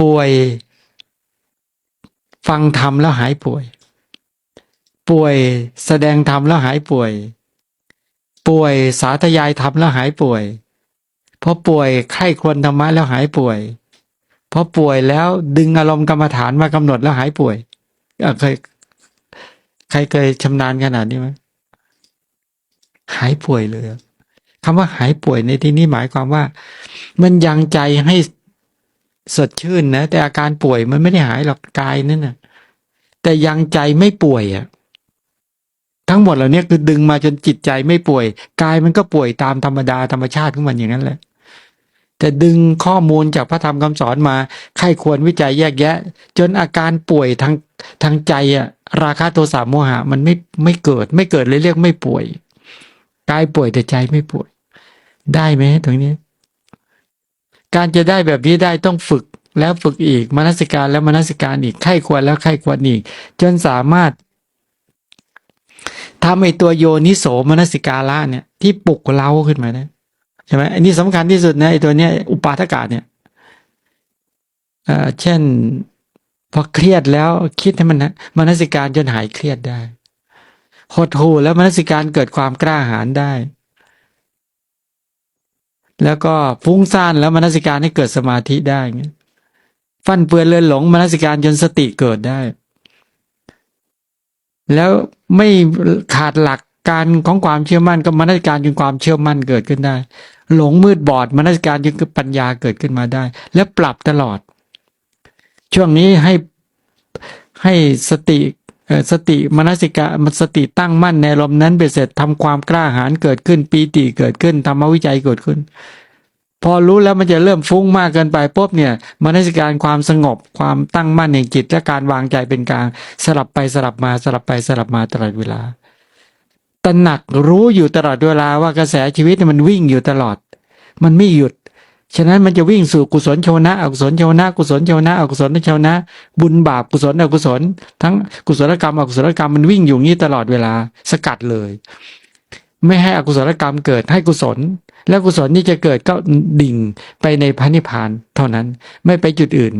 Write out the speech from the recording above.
ป่วย ฟังธรรมแล้วหายป่วย ป่วยแสดงธรรมแล้วหายป่วย ป่วยสาธยายธรรมแล้วหายป่วยพอป่วยไข้ควรธรรมะแล้วหายป่วยพอป่วยแล้วดึงอารมณ์กรรมฐานมากำหนดแล้วหายป่วยเคยใครเคยชำนาญขนาดนี้ไหมหายป่วยเลยอะคำว่าหายป่วยในที่นี้หมายความว่า มันยังใจให้ สดชื่นนะ แต่อาการป่วยมันไม่ได้หายหรอกกายนั่นน่ะแต่ยังใจไม่ป่วยอะทั้งหมดเหล่านี้คือดึงมาจนจิตใจไม่ป่วยกายมันก็ป่วยตามธรรมดาธรรมชาติของมันอย่างนั้นแหละแต่ดึงข้อมูลจากพระธรรมคำสอนมาใครควรวิจัยแยกแยะ จนอาการป่วยทางทางใจอะราคะโทสะโมหะ มันไม่ไม่เกิด ไม่เกิดเลยเรียกไม่ป่วยกายป่วยแต่ใจไม่ป่วย ได้ไหมตรงนี้ การจะได้แบบนี้ได้ต้องฝึกแล้วฝึกอีกมนสิการแล้วมนสิการอีกไข้ควรแล้วไข้ควรอีก จนสามารถทำไอตัวโยนิโสมนสิการะเนี่ย ที่ปลุกเราขึ้นมาได้ใช่ไหมอันนี้สำคัญที่สุดนะไอตัวเนี้ยอุปาทกาเนี่ยเอ่อเช่น พอเครียดแล้วคิดให้มันมนสิการจนหายเครียดได้หดหูแล้วมนสิการเกิดความกล้าหาญได้ แล้วก็ฟุ้งซ่านแล้วมนสิการให้เกิดสมาธิได้เงี้ยฟันเปือนเลือนหลงมนสิการจนสติเกิดได้ แล้วไม่ขาดหลักการของความเชื่อมั่นก็มนสิการจนความเชื่อมั่นเกิดขึ้นได้ หลงมืดบอดมนสิการจนปัญญาเกิดขึ้นมาได้ และปรับตลอด ช่วงนี้ให้ให้สติ สติมนสิกาสติตั้งมั่นในลมนั้นไปเสร็จทำความกล้าหาญเกิดขึ้นปีติเกิดขึ้นธรรมวิจัยเกิดขึ้น พอรู้แล้วมันจะเริ่มฟุ้งมากเกินไปปุ๊บเนี่ยมนสิการความสงบความตั้งมั่นแห่งจิตและการวางใจเป็นกลางสลับไปสลับมาสลับไปสลับมาตลอดเวลาตระหนักรู้อยู่ตลอดเวลาว่ากระแสชีวิตมันวิ่งอยู่ตลอด มันไม่หยุด ฉะนั้นมันจะวิ่งสู่กุศลชาวนะอกุศลชาวนะกุศลชาวนะอกุศลชาวนะ บุญบาปกุศลอกุศล ทั้งกุศลกรรมอกุศลกรรมมันวิ่งอยู่งี้ตลอดเวลาสกัดเลย ไม่ให้อกุศลกรรมเกิดให้กุศล และกุศลนี่จะเกิดก็ดิ่งไปในพระนิพพานเท่านั้นไม่ไปจุดอื่น